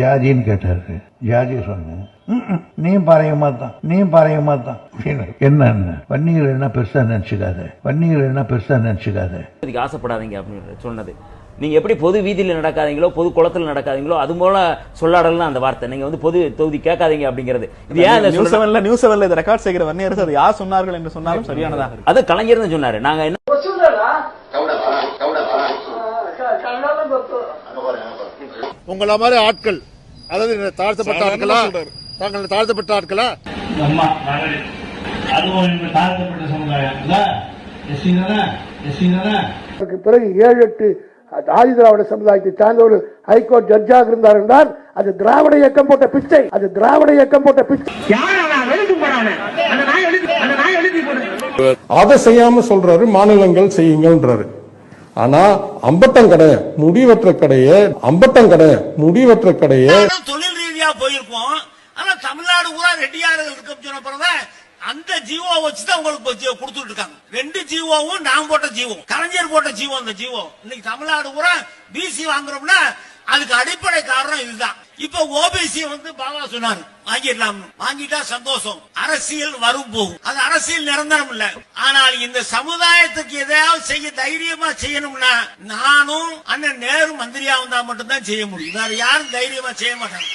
ஜாதின்னு கேட்டாரு. ஜாதி சொன்னேன் "ம்ம், நீயும் பாறையமா தான் நீயும் பாறையமா தான் என்னன்னு? வன்னியர் என்ன பெருசா நினைச்சுக்காத வன்னியர் என்ன பெருசா நினைச்சுக்காத? இதுக்கு ஆசைப்படாதீங்க அப்படின்னு சொன்னது. நீங்க எப்படி பொது வீதியில நடக்காதீங்களோ பொது குளத்துல நடக்காதீங்களோ அது போல சொல்லாடலாம் அந்த வார்த்தை. நீங்க வந்து பொது தொகுதி கேட்காதீங்க அப்படிங்கிறது. இது ஏன் இந்த நியூஸ் செவன்ல நியூஸ் செவன்ல இதை ரெக்கார்ட் செய்கிற வன்னியரசு அது யார் சொன்னார்கள் என்று சொன்னாலும் சரியானதாக இருக்கு அது கலைஞர் தான் சொன்னாரு. நாங்க என்ன உங்கள மாதிரி ஆட்கள் அதாவது தாழ்த்தப்பட்ட ஆட்களா? தாங்கள் தாழ்த்தப்பட்ட ஆட்களா? பிறகு ஏழு எட்டு ஆதி திராவிட சமுதாயத்தை சார்ந்தவர்கள் ஹைகோர்ட் ஜட்ஜாக இருந்தார் என்றால் அது திராவிட இயக்கம் போட்ட பிச்சை. அது திராவிட இயக்கம் போட்ட பிச்சை. அதை செய்யாம சொல்றாரு மாநிலங்கள் செய்யுங்கன்றாரு ஆனா அம்பட்டங்கடை முடிவற்ற கடையை அம்பட்டங்கடை முடிவற்ற கடையை. தொழில் ரீதியா போயிருக்கோம். ஆனா தமிழ்நாடு பூரா ரெட்டியார்கள் இருக்க சொன்ன பிறகு அந்த ஜீவோ வச்சுதான் உங்களுக்கு கொடுத்துட்டு இருக்காங்க. ரெண்டு ஜீவோவும் நான் போட்ட ஜீவம் கலைஞர் போட்ட ஜீவம் அந்த ஜீவோ. இன்னைக்கு தமிழ்நாடு பூரா பிசி வாங்குறோம்னா அதுக்கு அடிப்படை காரணம் இதுதான். இப்ப ஓபிசி வந்து பாபா சொன்னாரு வாங்கிடலாம். வாங்கிட்டா சந்தோஷம். அரசியல் வரும் போகும். அது அரசியல் நிரந்தரம் இல்ல. ஆனால் இந்த சமுதாயத்துக்கு எதையாவது செய்ய தைரியமா செய்யணும்னா நானும் அண்ணன் நேரு மந்திரியா வந்தா மட்டும்தான் செய்ய முடியும். வேற யாரும் தைரியமா செய்ய மாட்டாங்க.